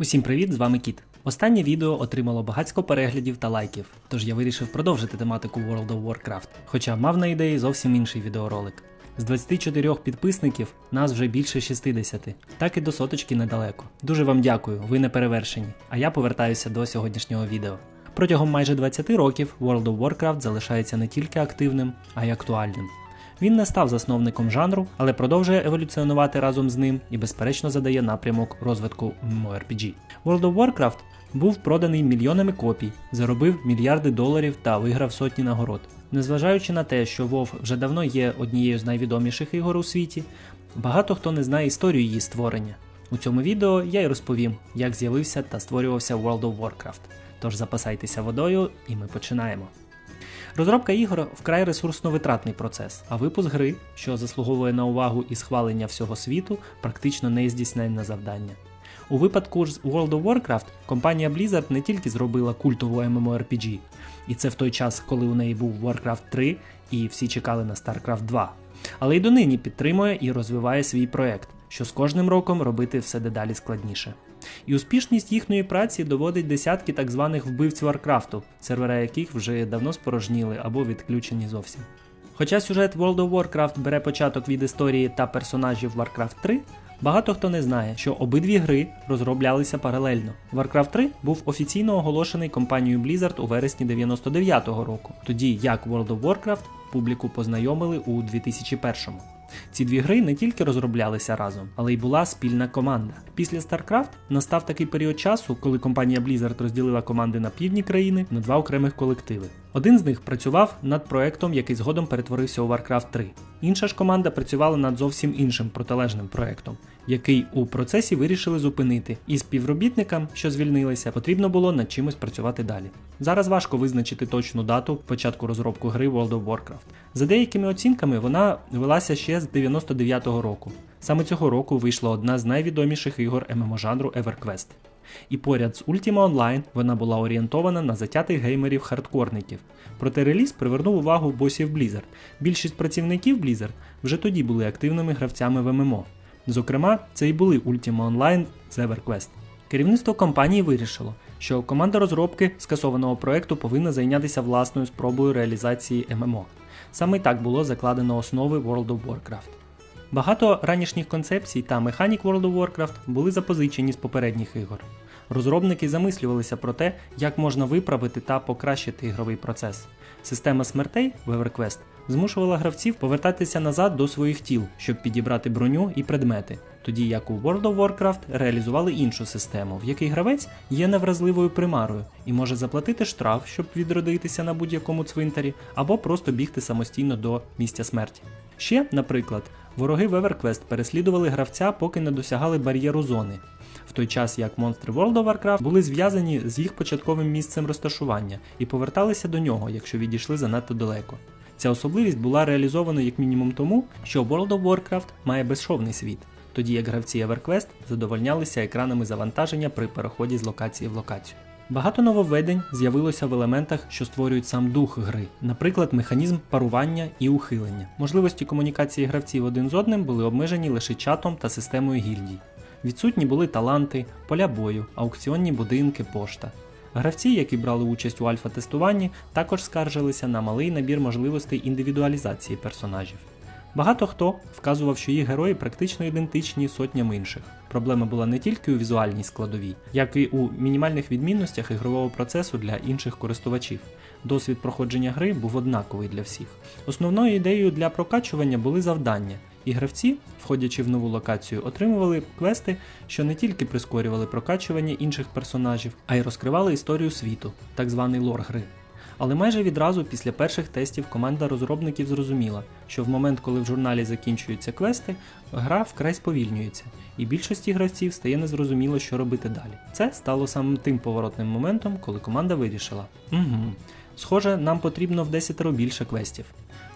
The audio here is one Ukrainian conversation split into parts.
Усім привіт, з вами Кіт. Останнє відео отримало багатько переглядів та лайків, тож я вирішив продовжити тематику World of Warcraft, хоча мав на ідеї зовсім інший відеоролик. З 24 підписників нас вже більше 60, так і до соточки недалеко. Дуже вам дякую, ви не перевершені. А я повертаюся до сьогоднішнього відео. Протягом майже 20 років World of Warcraft залишається не тільки активним, а й актуальним. Він не став засновником жанру, але продовжує еволюціонувати разом з ним і безперечно задає напрямок розвитку MMORPG. World of Warcraft був проданий мільйонами копій, заробив мільярди доларів та виграв сотні нагород. Незважаючи на те, що WoW вже давно є однією з найвідоміших ігор у світі, багато хто не знає історію її створення. У цьому відео я й розповім, як з'явився та створювався World of Warcraft. Тож запасайтеся водою, і ми починаємо. Розробка ігор вкрай ресурсно-витратний процес, а випуск гри, що заслуговує на увагу і схвалення всього світу, практично нездійсненне завдання. У випадку ж з World of Warcraft компанія Blizzard не тільки зробила культову MMORPG, і це в той час, коли у неї був Warcraft 3 і всі чекали на StarCraft 2, але й донині підтримує і розвиває свій проект, що з кожним роком робити все дедалі складніше. І успішність їхньої праці доводить десятки так званих вбивць Варкрафту, сервера яких вже давно спорожніли або відключені зовсім. Хоча сюжет World of Warcraft бере початок від історії та персонажів Warcraft 3, багато хто не знає, що обидві гри розроблялися паралельно. Warcraft 3 був офіційно оголошений компанією Blizzard у вересні 99-го року, тоді як World of Warcraft публіку познайомили у 2001-му. Ці дві гри не тільки розроблялися разом, але й була спільна команда. Після StarCraft настав такий період часу, коли компанія Blizzard розділила команди на півдні країни на два окремих колективи. Один з них працював над проектом, який згодом перетворився у Warcraft 3. Інша ж команда працювала над зовсім іншим протилежним проектом, який у процесі вирішили зупинити, і співробітникам, що звільнилися, потрібно було над чимось працювати далі. Зараз важко визначити точну дату початку розробку гри World of Warcraft. За деякими оцінками, вона велася ще з 99-го року. Саме цього року вийшла одна з найвідоміших ігор ММО жанру EverQuest. І поряд з Ultima Online вона була орієнтована на затятих геймерів-хардкорників. Проте реліз привернув увагу босів Blizzard. Більшість працівників Blizzard вже тоді були активними гравцями в ММО. Зокрема, це і були Ultima Online з EverQuest. Керівництво компанії вирішило, що команда розробки скасованого проекту повинна зайнятися власною спробою реалізації ММО. Саме так було закладено основи World of Warcraft. Багато ранішніх концепцій та механік World of Warcraft були запозичені з попередніх ігор. Розробники замислювалися про те, як можна виправити та покращити ігровий процес. Система смертей в EverQuest змушувала гравців повертатися назад до своїх тіл, щоб підібрати броню і предмети, тоді як у World of Warcraft реалізували іншу систему, в якій гравець є невразливою примарою і може заплатити штраф, щоб відродитися на будь-якому цвинтарі, або просто бігти самостійно до місця смерті. Ще, наприклад, вороги в EverQuest переслідували гравця, поки не досягали бар'єру зони, в той час як монстри World of Warcraft були зв'язані з їх початковим місцем розташування і поверталися до нього, якщо відійшли занадто далеко. Ця особливість була реалізована як мінімум тому, що World of Warcraft має безшовний світ, тоді як гравці EverQuest задовольнялися екранами завантаження при переході з локації в локацію. Багато нововведень з'явилося в елементах, що створюють сам дух гри, наприклад, механізм парування і ухилення. Можливості комунікації гравців один з одним були обмежені лише чатом та системою гільдій. Відсутні були таланти, поля бою, аукціонні будинки, пошта. Гравці, які брали участь у альфа-тестуванні, також скаржилися на малий набір можливостей індивідуалізації персонажів. Багато хто вказував, що їх герої практично ідентичні сотням інших. Проблема була не тільки у візуальній складовій, як і у мінімальних відмінностях ігрового процесу для інших користувачів. Досвід проходження гри був однаковий для всіх. Основною ідеєю для прокачування були завдання, і гравці, входячи в нову локацію, отримували квести, що не тільки прискорювали прокачування інших персонажів, а й розкривали історію світу, так званий лор гри. Але майже відразу після перших тестів команда розробників зрозуміла, що в момент, коли в журналі закінчуються квести, гра вкрай сповільнюється, і більшості гравців стає незрозуміло, що робити далі. Це стало самим тим поворотним моментом, коли команда вирішила: угу, схоже, нам потрібно в 10 більше квестів.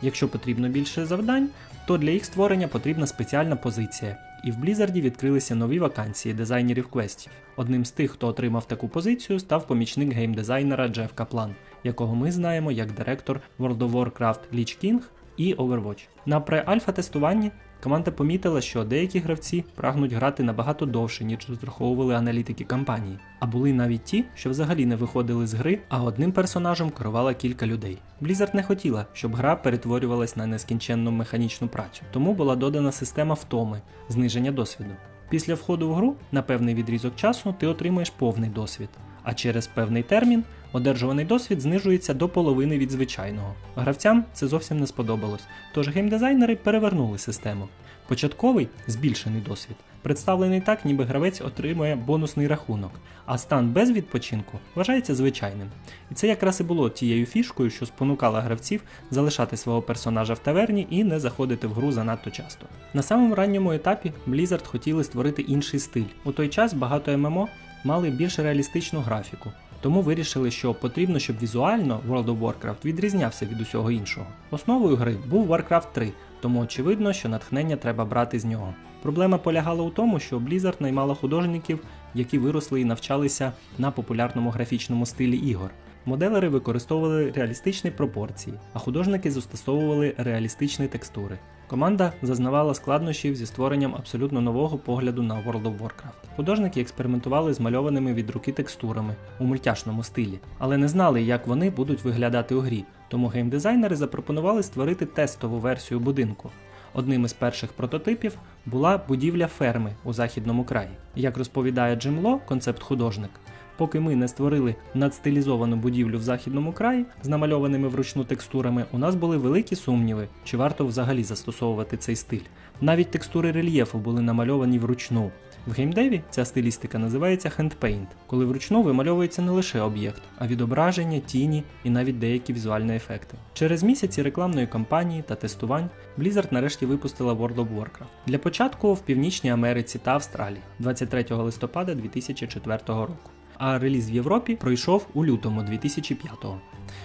Якщо потрібно більше завдань, то для їх створення потрібна спеціальна позиція. І в Блізарді відкрилися нові вакансії дизайнерів квестів. Одним з тих, хто отримав таку позицію, став помічник геймдизайнера Джеф Каплан, якого ми знаємо як директор World of Warcraft Lich King і Overwatch. На пре-альфа тестуванні Команда помітила, що деякі гравці прагнуть грати набагато довше, ніж розраховували аналітики кампанії. А були навіть ті, що взагалі не виходили з гри, а одним персонажем керувала кілька людей. Blizzard не хотіла, щоб гра перетворювалась на нескінченну механічну працю, тому була додана система втоми, зниження досвіду. Після входу в гру на певний відрізок часу ти отримуєш повний досвід, а через певний термін одержуваний досвід знижується до половини від звичайного. Гравцям це зовсім не сподобалось, тож геймдизайнери перевернули систему. Початковий збільшений досвід представлений так, ніби гравець отримує бонусний рахунок, а стан без відпочинку вважається звичайним. І це якраз і було тією фішкою, що спонукала гравців залишати свого персонажа в таверні і не заходити в гру занадто часто. На самому ранньому етапі Blizzard хотіли створити інший стиль. У той час багато ММО мали більш реалістичну графіку. Тому вирішили, що потрібно, щоб візуально World of Warcraft відрізнявся від усього іншого. Основою гри був Warcraft 3, тому очевидно, що натхнення треба брати з нього. Проблема полягала у тому, що Blizzard наймала художників, які виросли і навчалися на популярному графічному стилі ігор. Моделери використовували реалістичні пропорції, а художники застосовували реалістичні текстури. Команда зазнавала складнощів зі створенням абсолютно нового погляду на World of Warcraft. Художники експериментували з мальованими від руки текстурами у мультяшному стилі, але не знали, як вони будуть виглядати у грі, тому геймдизайнери запропонували створити тестову версію будинку. Одним із перших прототипів була будівля ферми у західному краї. Як розповідає Джим Ло, концепт-художник, поки ми не створили надстилізовану будівлю в західному краї з намальованими вручну текстурами, у нас були великі сумніви, чи варто взагалі застосовувати цей стиль. Навіть текстури рельєфу були намальовані вручну. В геймдеві ця стилістика називається handpaint, коли вручну вимальовується не лише об'єкт, а відображення, тіні і навіть деякі візуальні ефекти. Через місяці рекламної кампанії та тестувань Blizzard нарешті випустила World of Warcraft. Для початку в Північній Америці та Австралії 23 листопада 2004 року. А реліз в Європі пройшов у лютому 2005-го.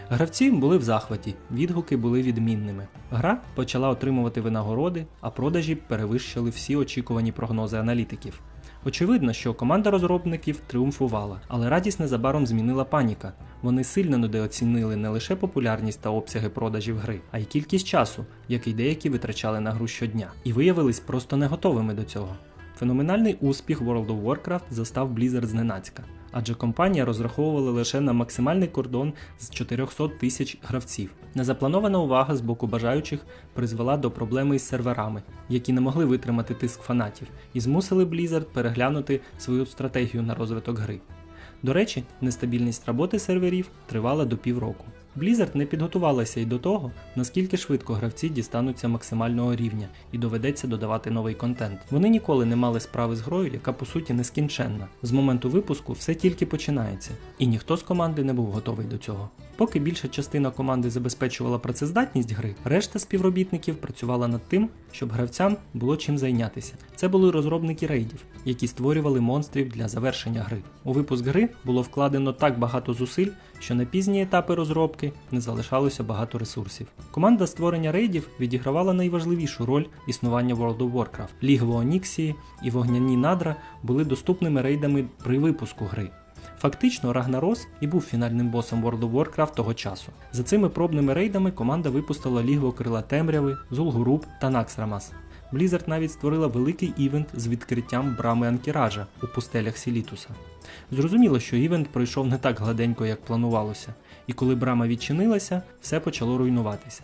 Гравці були в захваті, відгуки були відмінними. Гра почала отримувати винагороди, а продажі перевищили всі очікувані прогнози аналітиків. Очевидно, що команда розробників тріумфувала, але радість незабаром змінила паніка. Вони сильно недооцінили не лише популярність та обсяги продажів гри, а й кількість часу, який деякі витрачали на гру щодня, і виявились просто не готовими до цього. Феноменальний успіх World of Warcraft застав Blizzard зненацька, адже компанія розраховувала лише на максимальний кордон з 400 тисяч гравців. Незапланована увага з боку бажаючих призвела до проблеми із серверами, які не могли витримати тиск фанатів, і змусили Blizzard переглянути свою стратегію на розвиток гри. До речі, нестабільність роботи серверів тривала до півроку. Blizzard не підготувалася і до того, наскільки швидко гравці дістануться максимального рівня і доведеться додавати новий контент. Вони ніколи не мали справи з грою, яка по суті нескінченна. З моменту випуску все тільки починається, і ніхто з команди не був готовий до цього. Поки більша частина команди забезпечувала працездатність гри, решта співробітників працювала над тим, щоб гравцям було чим зайнятися. Це були розробники рейдів, які створювали монстрів для завершення гри. У випуск гри було вкладено так багато зусиль, що на пізні етапи розробки не залишалося багато ресурсів. Команда створення рейдів відігравала найважливішу роль існування World of Warcraft. Лігво Оніксії і вогняні надра були доступними рейдами при випуску гри. Фактично, Рагнарос і був фінальним босом World of Warcraft того часу. За цими пробними рейдами команда випустила Лігво Крила Темряви, Зулгуруб та Наксрамас. Blizzard навіть створила великий івент з відкриттям брами Анкіража у пустелях Сілітуса. Зрозуміло, що івент пройшов не так гладенько, як планувалося, і коли брама відчинилася, все почало руйнуватися.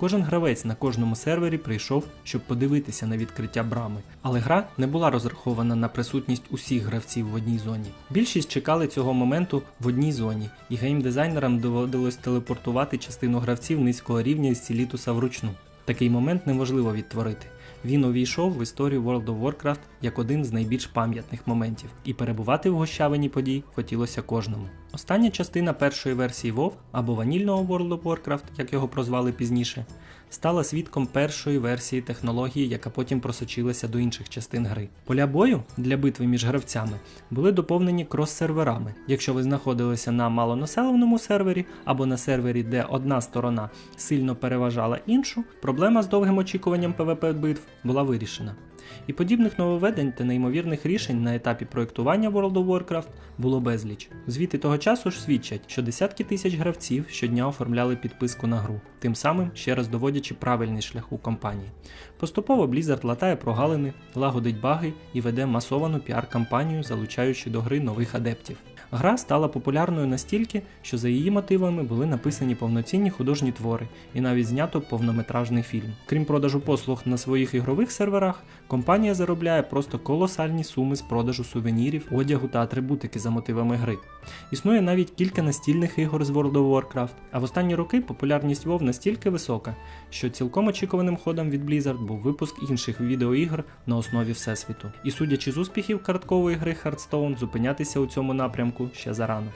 Кожен гравець на кожному сервері прийшов, щоб подивитися на відкриття брами, але гра не була розрахована на присутність усіх гравців в одній зоні. Більшість чекали цього моменту в одній зоні, і геймдизайнерам доводилось телепортувати частину гравців низького рівня з Сілітуса вручну. Такий момент неможливо відтворити. Він увійшов в історію World of Warcraft як один з найбільш пам'ятних моментів, і перебувати в гощавині подій хотілося кожному. Остання частина першої версії WoW або ванільного World of Warcraft, як його прозвали пізніше, стала свідком першої версії технології, яка потім просочилася до інших частин гри. Поля бою для битви між гравцями були доповнені крос-серверами. Якщо ви знаходилися на малонаселеному сервері або на сервері, де одна сторона сильно переважала іншу, проблема з довгим очікуванням PvP битв була вирішена. І подібних нововведень та неймовірних рішень на етапі проєктування World of Warcraft було безліч. Звіти того часу ж свідчать, що десятки тисяч гравців щодня оформляли підписку на гру, тим самим ще раз доводячи правильний шлях у компанії. Поступово Blizzard латає прогалини, лагодить баги і веде масовану піар-кампанію, залучаючи до гри нових адептів. Гра стала популярною настільки, що за її мотивами були написані повноцінні художні твори і навіть знято повнометражний фільм. Крім продажу послуг на своїх ігрових серверах, компанія заробляє просто колосальні суми з продажу сувенірів, одягу та атрибутики за мотивами гри. Існує навіть кілька настільних ігор з World of Warcraft, а в останні роки популярність WoW настільки висока, що цілком очікуваним ходом від Blizzard був випуск інших відеоігр на основі Всесвіту. І судячи з успіхів карткової гри Hearthstone, зупинятися у цьому напрямку ще зарано.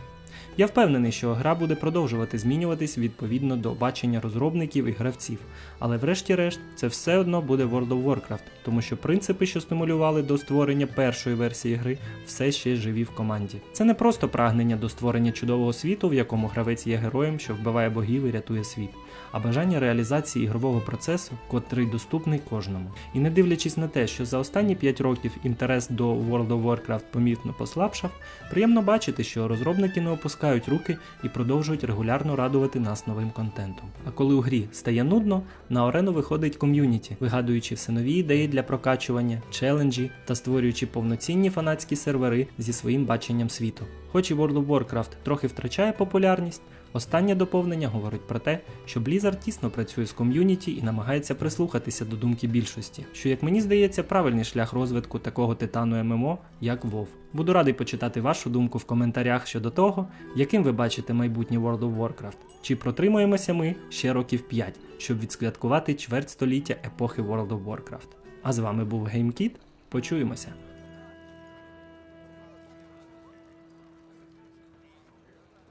Я впевнений, що гра буде продовжувати змінюватись відповідно до бачення розробників і гравців, але врешті-решт це все одно буде World of Warcraft, тому що принципи, що стимулювали до створення першої версії гри, все ще живі в команді. Це не просто прагнення до створення чудового світу, в якому гравець є героєм, що вбиває богів і рятує світ, а бажання реалізації ігрового процесу, котрий доступний кожному. І не дивлячись на те, що за останні 5 років інтерес до World of Warcraft помітно послабшав, приємно бачити, що розробники не опускають руки і продовжують регулярно радувати нас новим контентом. А коли у грі стає нудно, на арену виходить ком'юніті, вигадуючи все нові ідеї для прокачування, челенджі та створюючи повноцінні фанатські сервери зі своїм баченням світу. Хоч і World of Warcraft трохи втрачає популярність, Останнє доповнення говорить про те, що Blizzard тісно працює з ком'юніті і намагається прислухатися до думки більшості, що, як мені здається, правильний шлях розвитку такого титану ММО, як WoW. Буду радий почитати вашу думку в коментарях щодо того, яким ви бачите майбутнє World of Warcraft, чи протримаємося ми ще років 5, щоб відсвяткувати чверть століття епохи World of Warcraft. А з вами був GameKit. Почуємося!